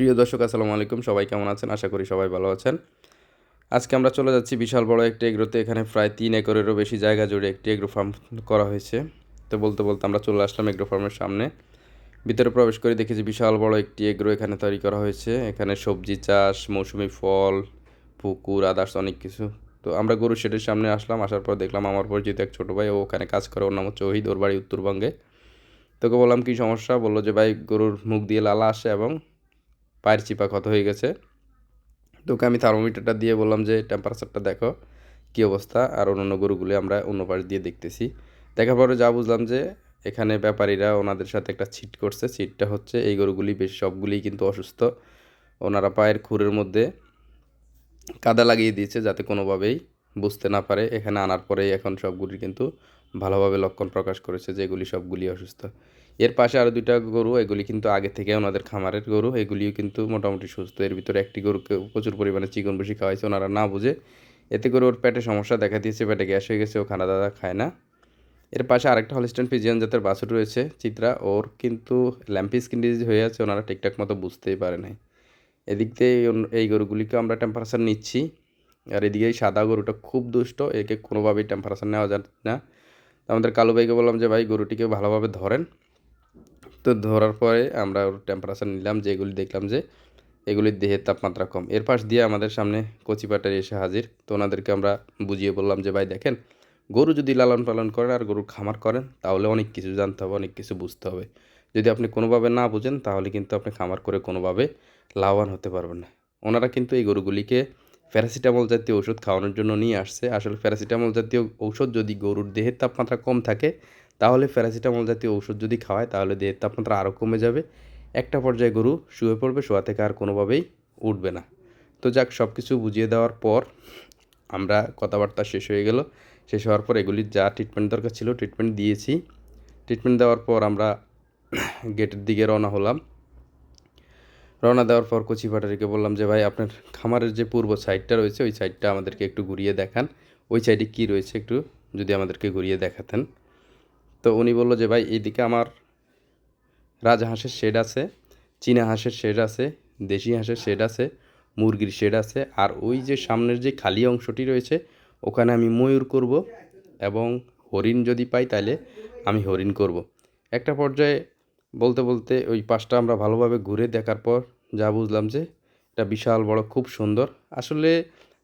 প্রিয় দর্শক, আসসালামু আলাইকুম। সবাই কেমন আছেন? আশা করি সবাই ভালো আছেন। আজকে আমরা চলে যাচ্ছি বিশাল বড় একটি এগ্রোতে। এখানে প্রায় তিন একরেরও বেশি জায়গা জুড়ে একটি এগ্রো ফার্ম করা হয়েছে। তো বলতে বলতে আমরা চলে আসলাম এগ্রো ফার্মের সামনে। ভিতরে প্রবেশ করে দেখেছি বিশাল বড় একটি এগ্রো এখানে তৈরি করা হয়েছে। এখানে সবজি চাষ, মৌসুমি ফল, পুকুর আদার্স অনেক কিছু। তো আমরা গরু শেডের সামনে আসলাম। আসার পর দেখলাম আমার পরিচিত এক ছোটো ভাই, ও ওখানে কাজ করে। ওর নাম হচ্ছে ওহিদ, ওর বাড়ি উত্তরবঙ্গে। তোকে বললাম, কী সমস্যা? বলল যে, ভাই, গরুর মুখ দিয়ে লালা আসে এবং পায়ের চিপা ক্ষত হয়ে গেছে। তোকে আমি থার্মোমিটারটা দিয়ে বললাম যে টেম্পারেচারটা দেখো, কী অবস্থা, আর অন্য গরুগুলি আমরা অন্য পাশ দিয়ে দেখতেছি। দেখার পরে যা বুঝলাম যে, এখানে ব্যাপারীরা ওনাদের সাথে একটা ছিট করছে। ছিটটা হচ্ছে এই গরুগুলি বেশ, সবগুলিই কিন্তু অসুস্থ। ওনারা পায়ের খুরের মধ্যে কাদা লাগিয়ে দিয়েছে যাতে কোনোভাবেই বুঝতে না পারে। এখানে আনার পরেই এখন সবগুলি কিন্তু ভালোভাবে লক্ষণ প্রকাশ করেছে যে এগুলি সবগুলি অসুস্থ। এর পাশে আরও দুইটা গরু, এগুলি কিন্তু আগে থেকে ওনাদের খামারের গরু, এগুলিও কিন্তু মোটামুটি সুস্থ। এর ভিতরে একটি গরুকে প্রচুর পরিমাণে চিকন বসি খাওয়াইছে ওনারা না বুঝে। এতে করে ওর পেটে সমস্যা দেখা দিয়েছে, পেটে গ্যাস হয়ে গেছে, ও খানা দাদা খায় না। এর পাশে আরেকটা হলিস্টান ফিজিয়ান জাতের বাছুর রয়েছে, চিত্রা। ওর কিন্তু ল্যাম্পি স্কিন ডিজিজ হয়ে আছে, ওনারা ঠিকঠাক মতো বুঝতেই পারে নাই। এদিক দিয়ে এই গরুগুলিকে আমরা টেম্পারেচার নিচ্ছি। আর এদিকে এই সাদা গরুটা খুব দুষ্ট, একে কোনোভাবেই টেম্পারেচার নেওয়া যায় না। আমাদের কালো ভাইকে বললাম যে, ভাই, গরুটিকে ভালোভাবে ধরেন। তো ধরার পরে আমরা ওর টেম্পারেচার নিলাম যেগুলি দেখলাম যে এগুলির দেহের তাপমাত্রা কম। এর পাশ দিয়ে আমাদের সামনে কচি পাটারি এসে হাজির। তো ওনাদেরকে আমরা বুঝিয়ে বললাম যে, ভাই, দেখেন, গরু যদি লালন পালন করেন আর গরুর খামার করেন, তাহলে অনেক কিছু জানতে হবে, অনেক কিছু বুঝতে হবে। যদি আপনি কোনোভাবে না বুঝেন, তাহলে কিন্তু আপনি খামার করে কোনোভাবে লাভবান হতে পারবেন না। ওনারা কিন্তু এই গরুগুলিকে প্যারাসিটামল জাতীয় ওষুধ খাওয়ানোর জন্য নিয়ে আসছে। আসলে প্যারাসিটামল জাতীয় ঔষধ যদি গরুর দেহের তাপমাত্রা কম থাকে, তাহলে প্যারাসিটামল জাতীয় ওষুধ যদি খাওয়ায়, তাহলে দেহের তাপমাত্রা আরও কমে যাবে। একটা পর্যায়ে গরু শুয়ে পড়বে, শোয়া থেকে আর কোনোভাবেই উঠবে না। তো যাক সব কিছু বুঝিয়ে দেওয়ার পর আমরা কথাবার্তা শেষ হয়ে গেল। শেষ হওয়ার পর এগুলির যা ট্রিটমেন্ট দরকার ছিল ট্রিটমেন্ট দিয়েছি। ট্রিটমেন্ট দেওয়ার পর আমরা গেটের দিকে রওনা হলাম। রওনা দেওয়ার পর কচি পাটারিকে বললাম যে, ভাই, আপনার খামারের যে পূর্ব সাইডটা রয়েছে, ওই সাইডটা আমাদেরকে একটু ঘুরিয়ে দেখান ওই সাইডে কী রয়েছে একটু যদি আমাদেরকে ঘুরিয়ে দেখাতেন তো উনি বলল যে, ভাই, এইদিকে আমার রাজহাঁসের শেড আছে, চীনা হাঁসের শেড আছে, দেশি হাঁসের শেড আছে, মুরগির শেড আছে, আর ওই যে সামনের যে খালি অংশটি রয়েছে, ওখানে আমি ময়ূর করব এবং হরিণ যদি পাই তাহলে আমি হরিণ করব। একটা পর্যায়ে বলতে বলতে ওই পাশটা আমরা ভালোভাবে ঘুরে দেখার পর যা বুঝলাম যে এটা বিশাল বড়, খুব সুন্দর। আসলে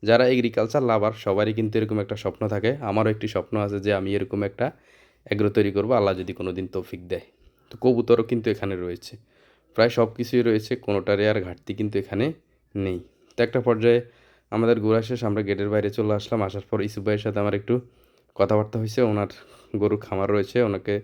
যারা এগ্রিকালচার লাভার সবারই কিন্তু এরকম একটা স্বপ্ন থাকে। আমারও একটি স্বপ্ন আছে যে আমি এরকম একটা এগ্রো তৈরি করব। আল্লাহ যদি কোনো দিন তৌফিক দেয়। তো কবুতরও কিন্তু এখানে রয়েছে। প্রায় সব কিছুই রয়েছে কোনোটারে আর ঘাটতি কিন্তু এখানে নেই। তো একটা পর্যায়ে আমাদের ঘোরা শেষ, আমরা গেটের বাইরে চলে আসলাম। আসার পর ইসুফ ভাইয়ের সাথে আমার একটু কথাবার্তা হয়েছে। ওনার গরু খামার রয়েছে। ওনাকে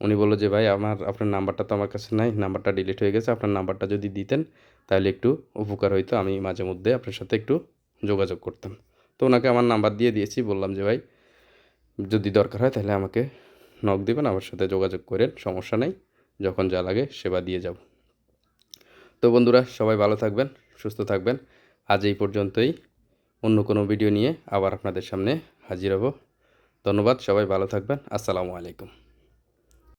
উনি বলল যে, ভাই, আমার, আপনার নাম্বারটা তো আমার কাছে নাই, নাম্বারটা ডিলিট হয়ে গেছে, আপনার নাম্বারটা যদি দিতেন, তাহলে একটু উপকার হইতো, আমি মাঝে মধ্যে আপনার সাথে একটু যোগাযোগ করতাম। তো ওনাকে আমার নাম্বার দিয়ে দিয়েছি, বললাম যে, ভাই, যদি দরকার হয় তাহলে আমাকে নক দেবেন, আমার সাথে যোগাযোগ করেন, সমস্যা নেই, যখন যা লাগে সেবা দিয়ে যাব। তো বন্ধুরা, সবাই ভালো থাকবেন, সুস্থ থাকবেন। আজ এই পর্যন্তই, অন্য কোনো ভিডিও নিয়ে আবার আপনাদের সামনে হাজির হব। ধন্যবাদ, সবাই ভালো থাকবেন, আসসালামু আলাইকুম।